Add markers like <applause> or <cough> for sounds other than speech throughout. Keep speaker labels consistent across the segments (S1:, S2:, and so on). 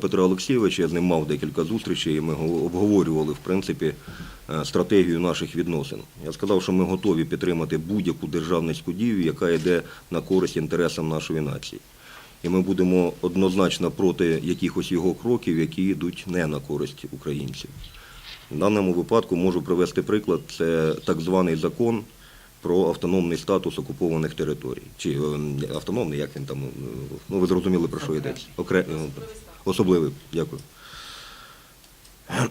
S1: Петра Олексійовича, я з ним мав декілька зустрічей, і ми обговорювали в принципі е, стратегію наших відносин. Я сказав, що ми готові підтримати будь-яку державницьку дію, яка йде на користь інтересам нашої нації. І ми будемо однозначно проти якихось його кроків, які йдуть не на користь українців. В даному випадку можу привести приклад. Це так званий закон про автономний статус окупованих територій. Чи е, не автономний, як він там, е, ну ви зрозуміли про що йдеться. Окре... Особливий, дякую.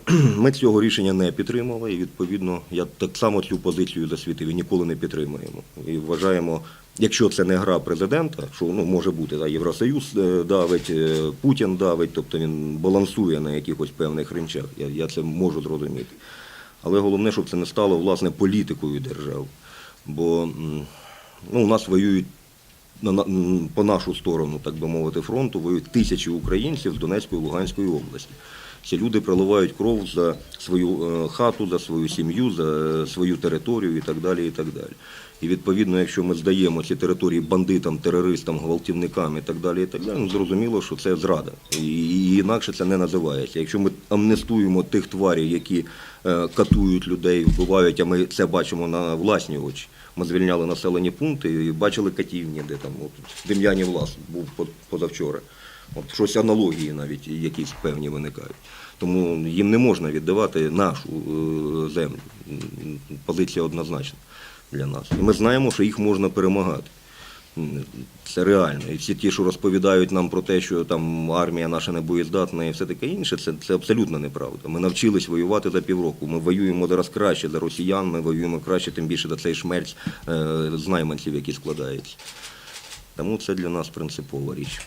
S1: <clears throat> Ми цього рішення не підтримали, і відповідно я так само цю позицію засвітив і ніколи не підтримуємо. І вважаємо, якщо це не гра президента, що ну може бути да, Євросоюз е, давить, е, Путін давить, тобто він балансує на якихось певних ринчах. Я, я це можу зрозуміти. Але головне, щоб це не стало власне політикою держав. Бо ну, у нас воюють по нашу сторону, так би мовити, фронту воюють тисячі українців з Донецької і Луганської області. Ці люди проливають кров за свою е, хату, за свою сім'ю, за е, свою територію і так далі. І так далі. І відповідно, якщо ми здаємо ці території бандитам, терористам, гвалтівникам і так далі, і так далі, ну зрозуміло, що це зрада. І, інакше це не називається. Якщо ми амнестуємо тих тварів, які е, катують людей, вбивають, а ми це бачимо на власні очі. Ми звільняли населені пункти і бачили катівні, де там от, Дем'янів Влас був по- позавчора. От щось аналогії навіть якісь певні виникають. Тому їм не можна віддавати нашу е, землю. Позиція однозначна для нас. І ми знаємо, що їх можна перемагати. Це реально. І всі ті, що розповідають нам про те, що там армія наша не боєздатна і все таке інше, це, це абсолютно неправда. Ми навчились воювати за півроку. Ми воюємо зараз краще за росіян, ми воюємо краще, тим більше за цей шмельць е, з найманців, який складається. Тому це для нас принципова річ.